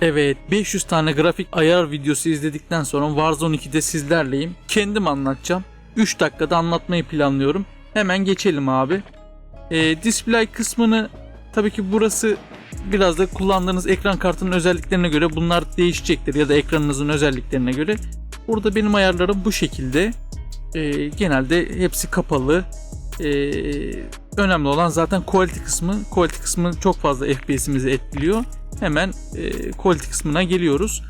Evet 500 tane grafik ayar videosu izledikten sonra Warzone 2'de sizlerleyim. Kendim anlatacağım. 3 dakikada anlatmayı planlıyorum. Hemen geçelim abi. Ee, display kısmını tabii ki burası biraz da kullandığınız ekran kartının özelliklerine göre bunlar değişecektir ya da ekranınızın özelliklerine göre. Burada benim ayarlarım bu şekilde. Ee, genelde hepsi kapalı. Ee, önemli olan zaten quality kısmı. Quality kısmı çok fazla FPS'imizi etkiliyor. Hemen e, quality kısmına geliyoruz.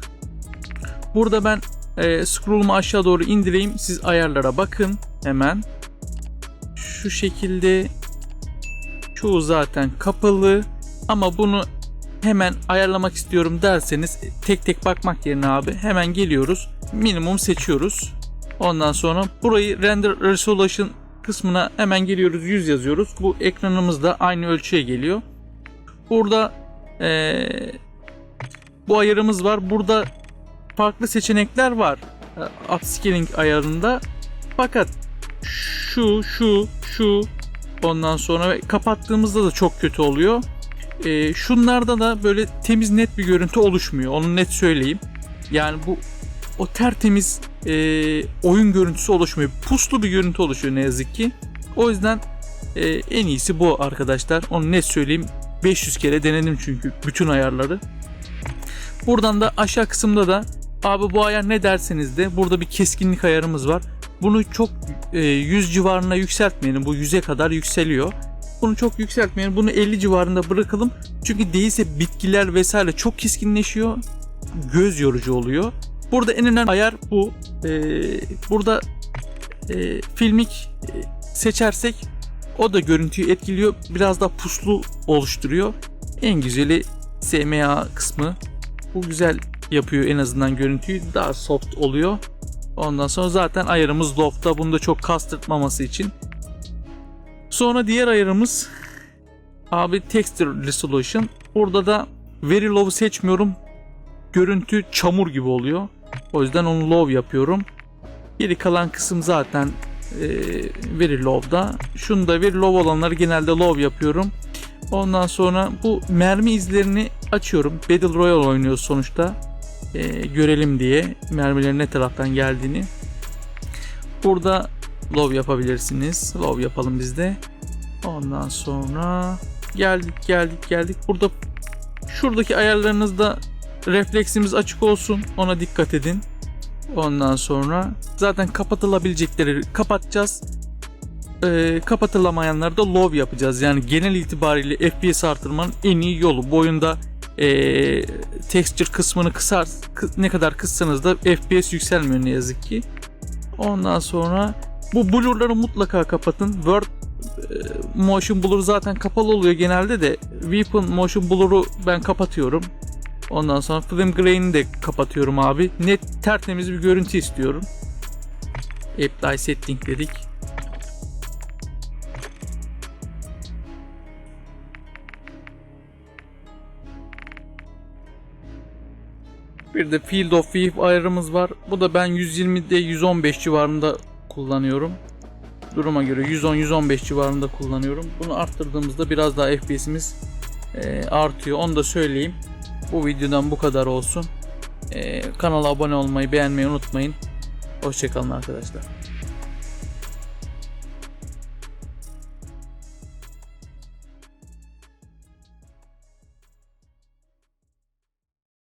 Burada ben e, scroll'umu aşağı doğru indireyim. Siz ayarlara bakın hemen. Şu şekilde çoğu zaten kapalı ama bunu hemen ayarlamak istiyorum derseniz tek tek bakmak yerine abi hemen geliyoruz. Minimum seçiyoruz. Ondan sonra burayı render resolution kısmına hemen geliyoruz 100 yazıyoruz. Bu ekranımızda aynı ölçüye geliyor. Burada eee, bu ayarımız var. Burada farklı seçenekler var. e, Upscaling ayarında. Fakat şu, şu, şu ondan sonra kapattığımızda da çok kötü oluyor. Ee, şunlarda da böyle temiz net bir görüntü oluşmuyor. Onu net söyleyeyim. Yani bu o tertemiz e, oyun görüntüsü oluşmuyor. Puslu bir görüntü oluşuyor ne yazık ki. O yüzden e, en iyisi bu arkadaşlar. Onu net söyleyeyim. 500 kere denedim çünkü bütün ayarları. Buradan da aşağı kısımda da abi bu ayar ne derseniz de burada bir keskinlik ayarımız var. Bunu çok e, 100 civarına yükseltmeyelim. Bu 100'e kadar yükseliyor. Bunu çok yükseltmeyelim. Bunu 50 civarında bırakalım. Çünkü değilse bitkiler vesaire çok keskinleşiyor. Göz yorucu oluyor. Burada en önemli ayar bu. E, burada e, filmik e, seçersek o da görüntüyü etkiliyor. Biraz daha puslu oluşturuyor. En güzeli SMA kısmı. Bu güzel yapıyor en azından görüntüyü. Daha soft oluyor. Ondan sonra zaten ayarımız loftta. Bunu da çok kastırtmaması için. Sonra diğer ayarımız abi texture resolution. Burada da very low seçmiyorum. Görüntü çamur gibi oluyor. O yüzden onu low yapıyorum. Geri kalan kısım zaten e, very low'da. Şunu da very low olanları genelde low yapıyorum. Ondan sonra bu mermi izlerini açıyorum. Battle Royale oynuyoruz sonuçta. E, görelim diye mermilerin ne taraftan geldiğini. Burada low yapabilirsiniz. Low yapalım biz de. Ondan sonra geldik geldik geldik. Burada şuradaki ayarlarınızda refleksimiz açık olsun. Ona dikkat edin. Ondan sonra zaten kapatılabilecekleri kapatacağız. Ee, kapatılamayanları da low yapacağız. Yani genel itibariyle FPS artırmanın en iyi yolu. Bu oyunda ee, texture kısmını kısar kı- ne kadar kıssanız da FPS yükselmiyor ne yazık ki. Ondan sonra bu blurları mutlaka kapatın. Word e, Motion Blur zaten kapalı oluyor genelde de Weapon Motion Blur'u ben kapatıyorum. Ondan sonra Film Grain'i de kapatıyorum abi. Net tertemiz bir görüntü istiyorum. Apply Setting dedik. Bir de Field of View ayarımız var. Bu da ben 120'de 115 civarında kullanıyorum. Duruma göre 110-115 civarında kullanıyorum. Bunu arttırdığımızda biraz daha FPS'imiz e, artıyor. Onu da söyleyeyim. Bu videodan bu kadar olsun. E, kanala abone olmayı, beğenmeyi unutmayın. Hoşçakalın arkadaşlar.